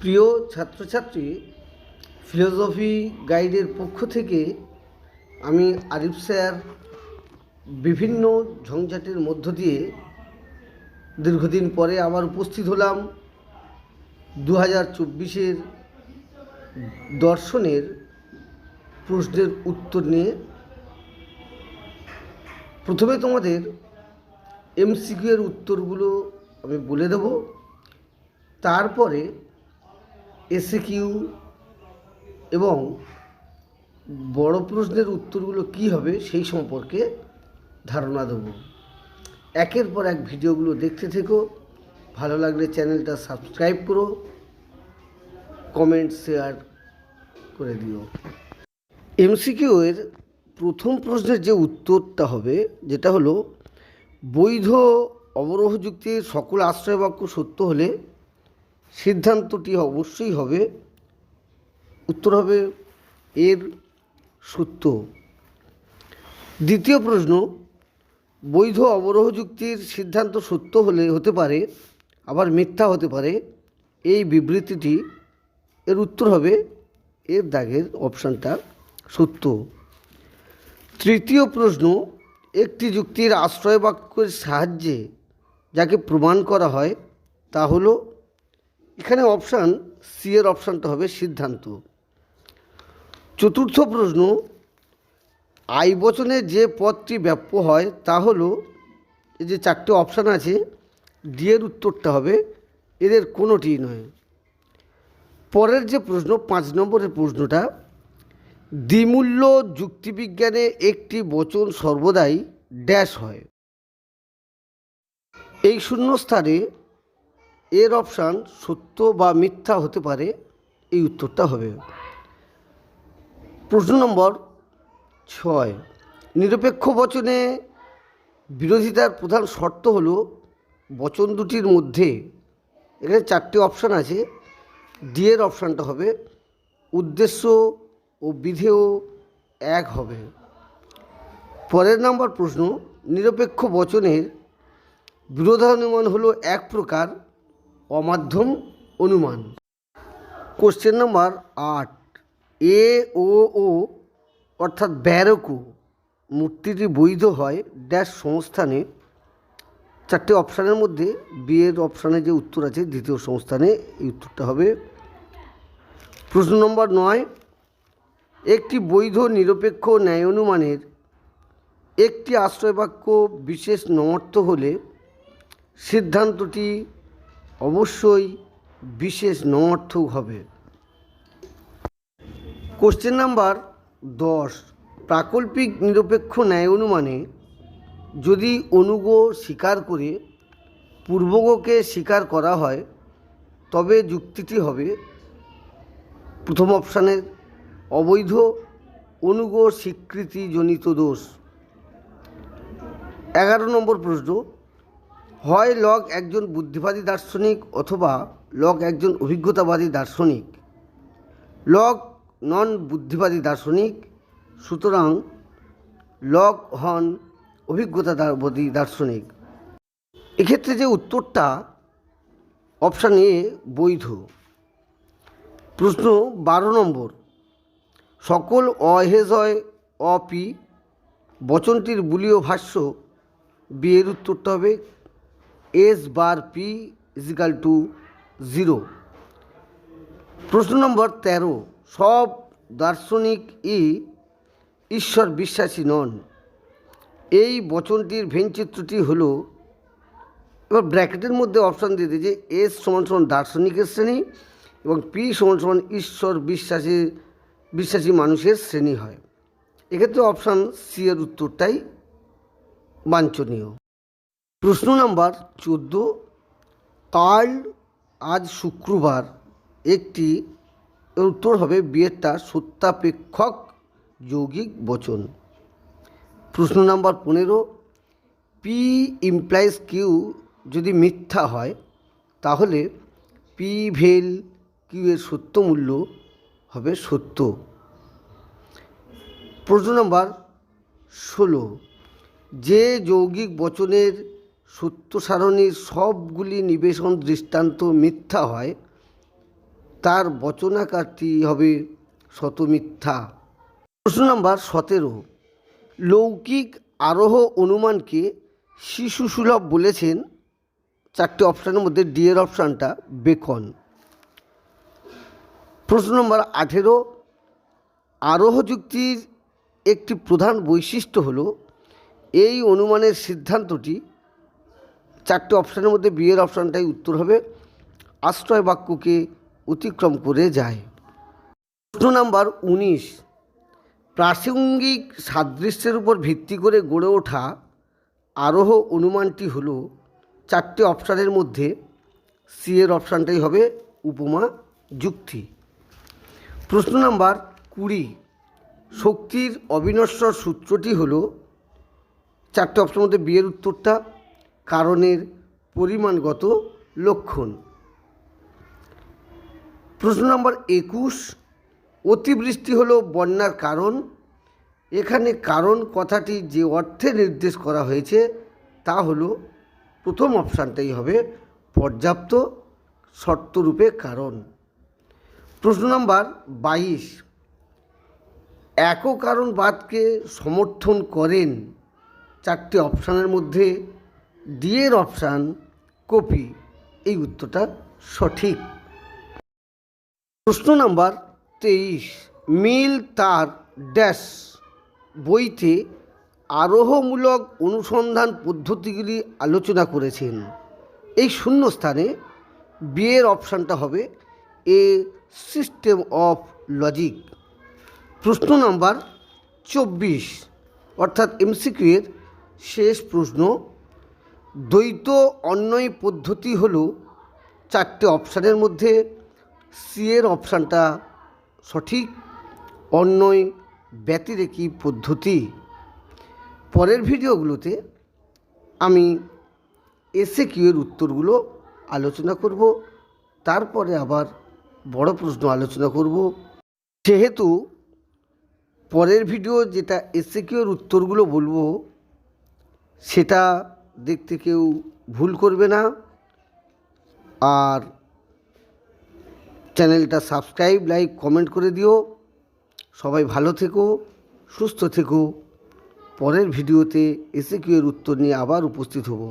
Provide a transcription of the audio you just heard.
প্রিয় ছাত্রছাত্রী ফিলোসফি গাইডের পক্ষ থেকে আমি আরিফ স্যার বিভিন্ন ঝঞ্ঝাটের মধ্য দিয়ে দীর্ঘদিন পরে আবার উপস্থিত হলাম। দু হাজার চব্বিশের দর্শনের প্রশ্নের উত্তর নিয়ে। প্রথমে তোমাদের এমসিকিউ এর উত্তরগুলো আমি বলে দেব। তারপরে এসে কিউ এবং বড় প্রশ্নের উত্তরগুলো কি হবে সেই সম্পর্কে ধারণা দেব। একের পর এক ভিডিওগুলো দেখতে থেকো। ভালো লাগলে চ্যানেলটা সাবস্ক্রাইব করো। কমেন্ট, শেয়ার করে দিও। এমসিকিউ এর প্রথম প্রশ্নের যে উত্তরটা হবে, যেটা হলো, বৈধ অবরোহ যুক্তির সকল আশ্রয় বাক্য সত্য হলে সিদ্ধান্তটি অবশ্যই হবে। উত্তর হবে এর সত্য। দ্বিতীয় প্রশ্ন, বৈধ অবরোহ যুক্তির সিদ্ধান্ত সত্য হলে হতে পারে, আবার মিথ্যা হতে পারে। এই বিবৃতিটি এর উত্তর হবে এর দাগের অপশানটা সত্য। তৃতীয় প্রশ্ন, একটি যুক্তির আশ্রয় বাক্যের সাহায্যে যাকে প্রমাণ করা হয় তা হলো এখানে অপশান সি এর অপশানটা হবে সিদ্ধান্ত। চতুর্থ প্রশ্ন, আই বচনে যে পদটি ব্যাপ্য হয় তা হলো, এই যে চারটে অপশান আছে ডি এর উত্তরটা হবে, এদের কোনোটি নয়। পরের যে প্রশ্ন, পাঁচ নম্বরের প্রশ্নটা, দ্বিমূল্য যুক্তিবিজ্ঞানে একটি বচন সর্বদাই ড্যাশ হয়। এই শূন্যস্থানে এর অপশান সত্য বা মিথ্যা হতে পারে, এই উত্তরটা হবে। প্রশ্ন নম্বর ছয়। নিরপেক্ষ বচনে বিরোধিতার প্রধান শর্ত হলো বচন দুটির মধ্যে, এখানে চারটি অপশান আছে, ডি এর অপশানটা হবে, উদ্দেশ্য ও বিধেয় এক হবে। পরের নাম্বার প্রশ্ন, নিরপেক্ষ বচনের বিরোধানুমান হলো এক প্রকার অমাধ্যম অনুমান। কোশ্চেন নাম্বার আট। এ ও ও অর্থাৎ ব্যারকু মূর্তিটি বৈধ হয় ড্যাশ সংস্থানে। চারটে অপশানের মধ্যে বিয়ের অপশানে যে উত্তর আছে, দ্বিতীয় সংস্থানে এই উত্তরটা হবে। প্রশ্ন নম্বর নয়। একটি বৈধ, নিরপেক্ষ ন্যায় অনুমানের একটি আশ্রয়বাক্য বিশেষ নমর্থ হলে সিদ্ধান্তটি অবশ্যই বিশেষ নমর্থক হবে। কোশ্চেন নাম্বার দশ। প্রাকল্পিক নিরপেক্ষ ন্যায় অনুমানে যদি অনুগ স্বীকার করে পূর্বগকে স্বীকার করা হয়, তবে যুক্তিটি হবে প্রথম অপশানের অবৈধ অনুগ স্বীকৃতিজনিত দোষ। এগারো নম্বর প্রশ্ন হয় লগ একজন বুদ্ধিবাদী দার্শনিক অথবা লগ একজন অভিজ্ঞতাবাদী দার্শনিক। লগ নন বুদ্ধিবাদী দার্শনিক, সুতরাং লগ হন অভিজ্ঞতাবাদী দার্শনিক। এক্ষেত্রে যে উত্তরটা, অপশান এ বৈধ। প্রশ্ন বারো নম্বর। সকল অহেজয় অপি বচনটির বুলীয় ভাষ্য বিয়ের উত্তরটা হবে S bar P equal to zero. প্রশ্ন নম্বর তেরো, সব দার্শনিক ই ঈশ্বর বিশ্বাসী নন। এই বচনটির ভেনচিত্রটি হল, এবার ব্র্যাকেটের মধ্যে অপশান দিয়ে দিয়েছে এস সমান সমান দার্শনিকের শ্রেণি এবং পি সমান সমান ঈশ্বর বিশ্বাসী বিশ্বাসী মানুষের শ্রেণি হয়। এক্ষেত্রে অপশান সি এর উত্তরটাই বাঞ্ছনীয়। প্রশ্ন নাম্বার চোদ্দ, কাল আজ শুক্রবার। একটি উত্তর হবে বিয়েরটা সত্যাপেক্ষক যৌগিক বচন। প্রশ্ন নাম্বার পনেরো, পি ইমপ্লাইজ কিউ যদি মিথ্যা হয়, তাহলে পি ভেল কিউ এর সত্য মূল্য হবে সত্য। প্রশ্ন নাম্বার ষোলো, যে যৌগিক বচনের সত্য সারণীর সবগুলি নিবেশন দৃষ্টান্ত মিথ্যা হয়, তার বচনাকারটি হবে শতমিথ্যা প্রশ্ন নাম্বার সতেরো। লৌকিক আরোহ অনুমানকে শিশু সুলভ বলেছেন, চারটি অপশানের মধ্যে ডি এর অপশানটা বেকন প্রশ্ন নম্বর আঠেরো। আরোহ যুক্তির একটি প্রধান বৈশিষ্ট্য হলো, এই অনুমানের সিদ্ধান্তটি চারটে অপশানের মধ্যে বিয়ের অপশানটাই উত্তর হবে। আশ্রয় বাক্যকে অতিক্রম করে যায়। প্রশ্ন নাম্বার উনিশ। প্রাসঙ্গিক সাদৃশ্যের উপর ভিত্তি করে গড়ে ওঠা আরোহ অনুমানটি হলো চারটে অপশানের মধ্যে সি এর অপশানটাই হবে উপমা যুক্তি। প্রশ্ন নাম্বার কুড়ি। শক্তির অবিনশ্বর সূত্রটি হলো চারটে অপশনের মধ্যে বিয়ের উত্তরটা। কারণের পরিমাণগত লক্ষণ। প্রশ্ন নম্বর একুশ, অতিবৃষ্টি হল বন্যার কারণ। এখানে কারণ কথাটি যে অর্থে নির্দেশ করা হয়েছে, তা হল প্রথম অপশানটাই হবে পর্যাপ্ত শর্তরূপে কারণ। প্রশ্ন নম্বর বাইশ একও কারণবাদকে সমর্থন করেন চারটি অপশানের মধ্যে ডি এর অপশান কপি। এই উত্তরটা সঠিক। প্রশ্ন নাম্বার তেইশ। মিল তার ড্যাশ। বইতে আরোহমূলক অনুসন্ধান পদ্ধতিগুলি আলোচনা করেছেন। এই শূন্যস্থানে বিয়ের অপশানটা হবে এ সিস্টেম অফ লজিক। প্রশ্ন নাম্বার চব্বিশ। অর্থাৎ এমসিকিউ এর শেষ প্রশ্ন দ্বৈত অন্যয় পদ্ধতি হলো চারটে অপশানের মধ্যে সি এর অপশানটা সঠিক অন্যয় ব্যতিরেকি পদ্ধতি। পরের ভিডিওগুলোতে আমি এসে কিউ এর উত্তরগুলো আলোচনা করব, তারপরে আবার বড় প্রশ্ন আলোচনা করব। যেহেতু পরের ভিডিও যেটা এসে কিউ এর উত্তরগুলো বলব, সেটা দেখতে কেউ ভুল করবে না। আর চ্যানেলটা সাবস্ক্রাইব, লাইক, কমেন্ট করে দিও। সবাই ভালো থেকো, সুস্থ থেকো। পরের ভিডিওতে এসে কিউ এর উত্তর নিয়ে আবার উপস্থিত হব।